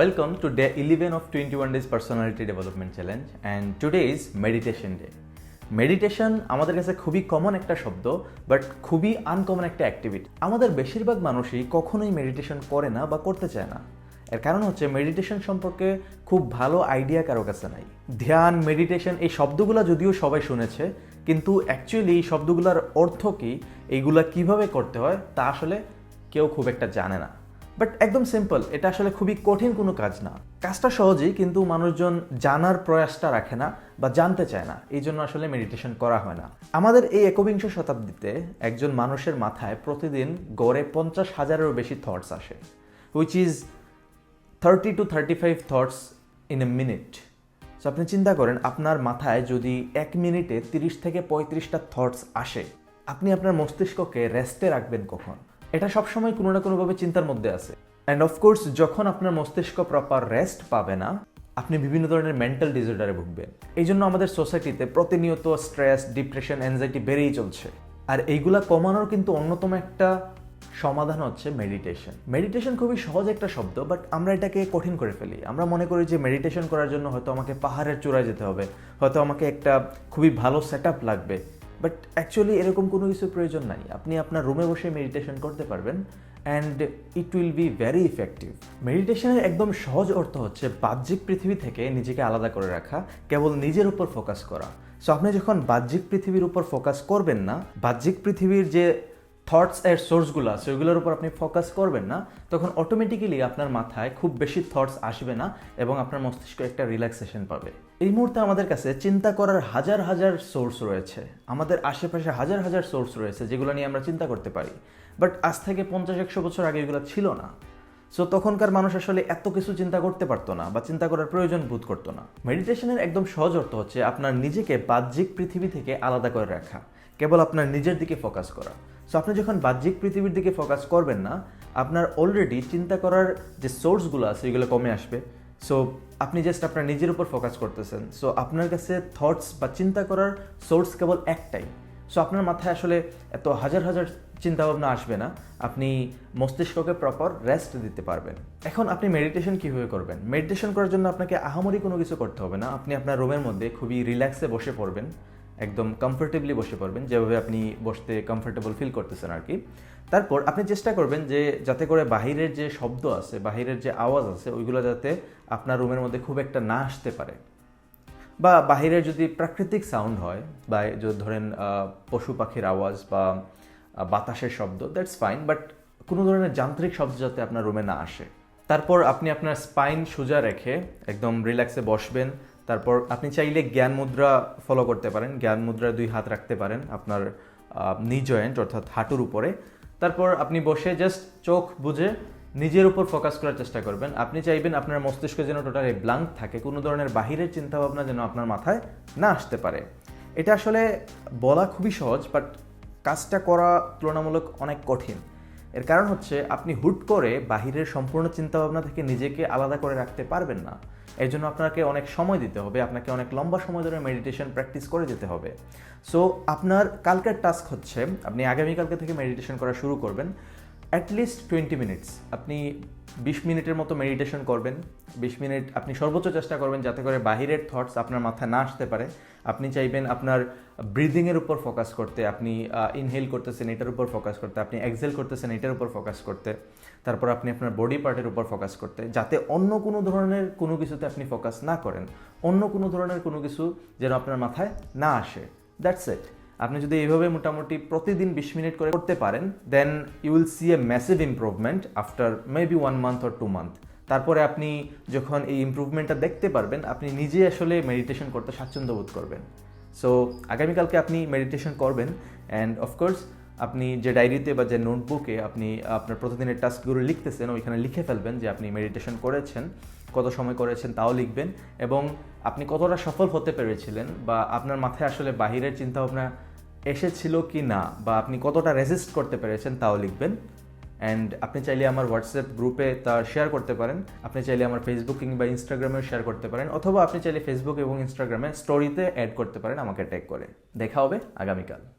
Welcome to day 11 of 21 days personality development challenge and today is meditation day. Meditation আমাদের কাছে খুবই common একটা শব্দ বাট খুবই আনকমন একটা অ্যাক্টিভিটি আমাদের বেশিরভাগ মানুষই কখনোই মেডিটেশন করে না বা করতে চায় না। এর কারণ হচ্ছে মেডিটেশন সম্পর্কে খুব ভালো আইডিয়া কারও কাছে নাই। ধ্যান মেডিটেশন এই শব্দগুলো যদিও সবাই শুনেছে, কিন্তু অ্যাকচুয়ালি এই শব্দগুলোর অর্থ কি, এইগুলা কীভাবে করতে হয়, তা আসলে কেউ খুব একটা জানে না। বাট একদম সিম্পল এটা আসলে খুবই কঠিন কোনো কাজ না। কাজটা সহজেই কিন্তু মানুষজন জানার প্রয়াসটা রাখে না বা জানতে চায় না। এই জন্য আসলে মেডিটেশন করা হয় না। আমাদের এই একবিংশ শতাব্দীতে একজন মানুষের মাথায় প্রতিদিন গড়ে পঞ্চাশ হাজারেরও বেশি থটস আসে। Which is thirty two thirty five thoughts in a minute so আপনি চিন্তা করেন, আপনার মাথায় যদি এক মিনিটে তিরিশ থেকে পঁয়ত্রিশটা থটস আসে, আপনি আপনার মস্তিষ্ককে রেস্টে রাখবেন কখন? এটা সবসময় কোনো না কোনোভাবে চিন্তার মধ্যে আছে। অ্যান্ড অফকোর্স যখন আপনার মস্তিষ্ক প্রপার রেস্ট পাবে না, আপনি বিভিন্ন ধরনের মেন্টাল ডিসঅর্ডারে ভুগবেন। এই জন্য আমাদের সোসাইটিতে প্রতিনিয়ত স্ট্রেস ডিপ্রেশন অ্যাংজাইটি বেড়েই চলছে। আর এইগুলা কমানোর কিন্তু অন্যতম একটা সমাধান হচ্ছে মেডিটেশন মেডিটেশন খুবই সহজ একটা শব্দ বাট আমরা এটাকে কঠিন করে ফেলি। আমরা মনে করি যে মেডিটেশন করার জন্য হয়তো আমাকে পাহাড়ের চূড়ায় যেতে হবে, হয়তো আমাকে একটা খুবই ভালো সেট লাগবে। বাট অ্যাকচুয়ালি এরকম কোনো কিছু প্রয়োজন নাই। আপনি আপনার রুমে বসে মেডিটেশন করতে পারবেন and it will be very effective মেডিটেশনের একদম সহজ অর্থ হচ্ছে বাহ্যিক পৃথিবী থেকে নিজেকে আলাদা করে রাখা, কেবল নিজের উপর ফোকাস করা। সো আপনি যখন বাহ্যিক পৃথিবীর উপর ফোকাস করবেন না, বাহ্যিক পৃথিবীর যে থটস এর সোর্সগুলো আছে, ওইগুলোর উপর আপনি ফোকাস করবেন না, তখন অটোমেটিক্যালি আপনার মাথায় খুব বেশি থটস আসবে না এবং আপনার মস্তিষ্ক একটা রিল্যাক্সেশন পাবে। এই মুহূর্তে আমাদের কাছে চিন্তা করার হাজার হাজার সোর্স রয়েছে। আমাদের আশেপাশে হাজার হাজার সোর্স রয়েছে, যেগুলো নিয়ে আমরা চিন্তা করতে পারি। বাট আজ থেকে পঞ্চাশ, একশো বছর আগে এগুলো ছিল না। সো তখনকার মানুষ আসলে এত কিছু চিন্তা করতে পারতো না বা চিন্তা করার প্রয়োজন বোধ করতো না। মেডিটেশনের একদম সহজ অর্থ হচ্ছে আপনার নিজেকে বাহ্যিক পৃথিবী থেকে আলাদা করে রাখা। কেবল আপনার নিজের দিকে ফোকাস করা। সো আপনি যখন বাহ্যিক পৃথিবীর দিকে ফোকাস করবেন না, আপনার অলরেডি চিন্তা করার যে সোর্সগুলো আছে, এগুলো কমে আসবে। সো আপনি জাস্ট আপনার নিজের উপর ফোকাস করতেছেন। সো আপনার কাছে থটস বা চিন্তা করার সোর্স কেবল একটাই। সো আপনার মাথায় আসলে এত হাজার হাজার চিন্তাভাবনা আসবে না। আপনি মস্তিষ্ককে প্রপার রেস্ট দিতে পারবেন। এখন আপনি মেডিটেশন কীভাবে করবেন? মেডিটেশন করার জন্য আপনাকে আহামরি কোনো কিছু করতে হবে না। আপনি আপনার রুমের মধ্যে খুবই রিল্যাক্সে বসে পড়বেন। একদম কমফোর্টেবলি বসে পড়বেন, যেভাবে আপনি বসতে কমফোর্টেবল ফিল করতেছেন আর কি। তারপর আপনি চেষ্টা করবেন যে, যাতে করে বাহিরের যে শব্দ আছে, বাহিরের যে আওয়াজ আছে, ওইগুলো যাতে আপনার রুমের মধ্যে খুব একটা না আসতে পারে। বা বাহিরের যদি প্রাকৃতিক সাউন্ড হয়, বা যদি ধরেন পশু পাখির আওয়াজ বা বাতাসের শব্দ দ্যাটস ফাইন বাট কোনো ধরনের যান্ত্রিক শব্দ যাতে আপনার রুমে না আসে। তারপর আপনি আপনার স্পাইন সোজা রেখে একদম রিল্যাক্সে বসবেন তারপর আপনি চাইলে জ্ঞান মুদ্রা ফলো করতে পারেন। জ্ঞান মুদ্রায় দুই হাত রাখতে পারেন আপনার নি জয়েন্ট অর্থাৎ হাঁটুর উপরে। তারপর আপনি বসে জাস্ট চোখ বুঝে নিজের উপর ফোকাস করার চেষ্টা করবেন। আপনি চাইবেন আপনার মস্তিষ্ক যেন টোটালি ব্লাঙ্ক থাকে, কোনো ধরনের বাহিরের চিন্তাভাবনা যেন আপনার মাথায় না আসতে পারে। এটা আসলে বলা খুবই সহজ বাট কাজটা করা তুলনামূলক অনেক কঠিন। এর কারণ হচ্ছে আপনি হুট করে বাহিরের সম্পূর্ণ চিন্তাভাবনা থেকে নিজেকে আলাদা করে রাখতে পারবেন না। এর জন্য আপনাকে অনেক সময় দিতে হবে, আপনাকে অনেক লম্বা সময় ধরে মেডিটেশন প্র্যাকটিস করে যেতে হবে। সো আপনার কালকের টাস্ক হচ্ছে, আপনি আগামীকালকে থেকে মেডিটেশন করা শুরু করবেন। অ্যাটলিস্ট টোয়েন্টি মিনিটস আপনি বিশ মিনিটের মতো মেডিটেশন করবেন। বিশ মিনিট আপনি সর্বোচ্চ চেষ্টা করবেন যাতে করে বাহিরের থটস আপনার মাথায় না আসতে পারে। আপনি চাইবেন আপনার ব্রিদিংয়ের উপর ফোকাস করতে। আপনি ইনহেল করতেছেন, এটার উপর ফোকাস করতে। আপনি এক্সেল করতেছেন, এটার উপর ফোকাস করতে। তারপর আপনি আপনার বডি পার্টের উপর ফোকাস করতে। যাতে অন্য কোনো ধরনের কোনো কিছুতে আপনি ফোকাস না করেন। অন্য কোনো ধরনের কোনো কিছু যেন আপনার মাথায় না আসে। দ্যাটস ইট আপনি যদি এইভাবে মোটামুটি প্রতিদিন বিশ মিনিট করে করতে পারেন then you will see a massive improvement after maybe one month or two month তারপরে আপনি যখন এই ইম্প্রুভমেন্টটা দেখতে পারবেন, আপনি নিজে আসলে মেডিটেশন করতে স্বাচ্ছন্দ্য বোধ করবেন। সো আগামীকালকে আপনি মেডিটেশন করবেন অ্যান্ড অফকোর্স আপনি যে ডায়েরিতে বা যে নোটবুকে আপনি, আপনার প্রতিদিনের টাস্কগুলো লিখতেছেন, ওইখানে লিখে ফেলবেন যে আপনি মেডিটেশন করেছেন, কত সময় করেছেন তাও লিখবেন এবং আপনি কতটা সফল হতে পেরেছিলেন বা আপনার মাথায় আসলে বাহিরের চিন্তাভাবনা এসেছিল কি না বা আপনি কতটা রেজিস্ট করতে পেরেছেন তাও লিখবেন। অ্যান্ড আপনি চাইলে আমার হোয়াটসঅ্যাপ গ্রুপে তা শেয়ার করতে পারেন। আপনি চাইলে আমার ফেসবুক কিংবা ইনস্টাগ্রামেও শেয়ার করতে পারেন। অথবা আপনি চাইলে ফেসবুক এবং ইনস্টাগ্রামে স্টোরিতে অ্যাড করতে পারেন আমাকে ট্যাগ করে। দেখা হবে আগামীকাল।